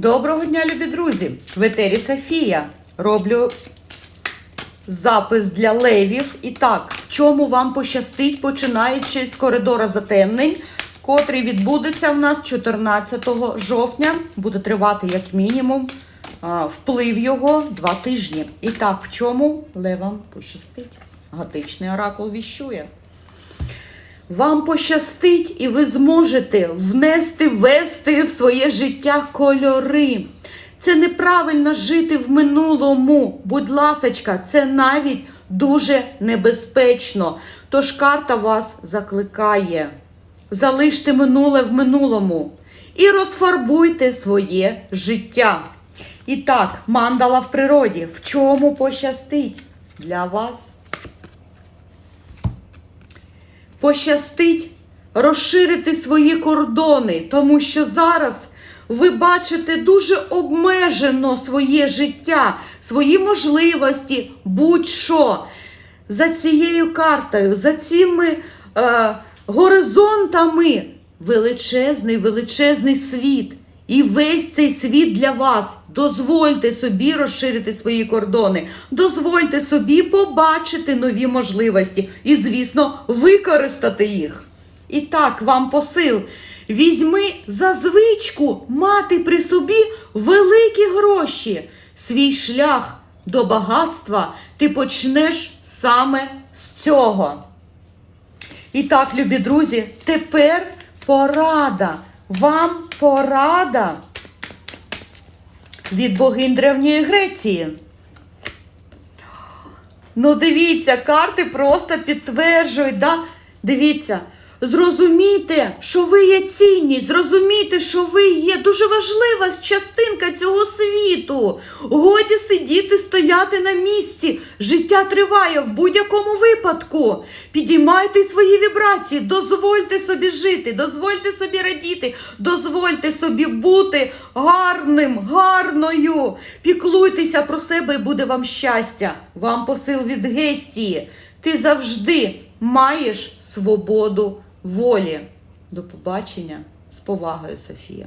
Доброго дня, любі друзі! В етері Софія. Роблю запис для левів. І так, в чому вам пощастить, починаючи з коридора затемнень, котрий відбудеться в нас 14 жовтня. Буде тривати як мінімум. Вплив його два тижні. І так, в чому левам пощастить? Готичний оракул віщує. Вам пощастить, і ви зможете внести, ввести в своє життя кольори. Це неправильно жити в минулому. Будь ласочка, це навіть дуже небезпечно. Тож карта вас закликає. Залиште минуле в минулому і розфарбуйте своє життя. І так, мандала в природі. В чому пощастить для вас? Пощастить розширити свої кордони, тому що зараз ви бачите дуже обмежено своє життя, свої можливості, будь-що. За цією картою, за цими е, горизонтами величезний, величезний світ. І весь цей світ для вас. Дозвольте собі розширити свої кордони, дозвольте собі побачити нові можливості і, звісно, використати їх. І так, вам посил. Візьми за звичку мати при собі великі гроші. Свій шлях до багатства ти почнеш саме з цього. І так, любі друзі, тепер порада. Вам порада від богинь Древньої Греції. Ну, дивіться, карти просто підтверджують, да? Дивіться, зрозумійте, що ви є цінність, зрозумійте, що ви є дуже важлива частинка цього світу. Годі сидіти, стояти на місці. Життя триває в будь-якому випадку. Підіймайте свої вібрації, дозвольте собі жити, дозвольте собі радіти, дозвольте собі бути гарним, гарною. Піклуйтеся про себе і буде вам щастя. Вам посил від Гестії. Ти завжди маєш свободу волі. До побачення з повагою, Софія.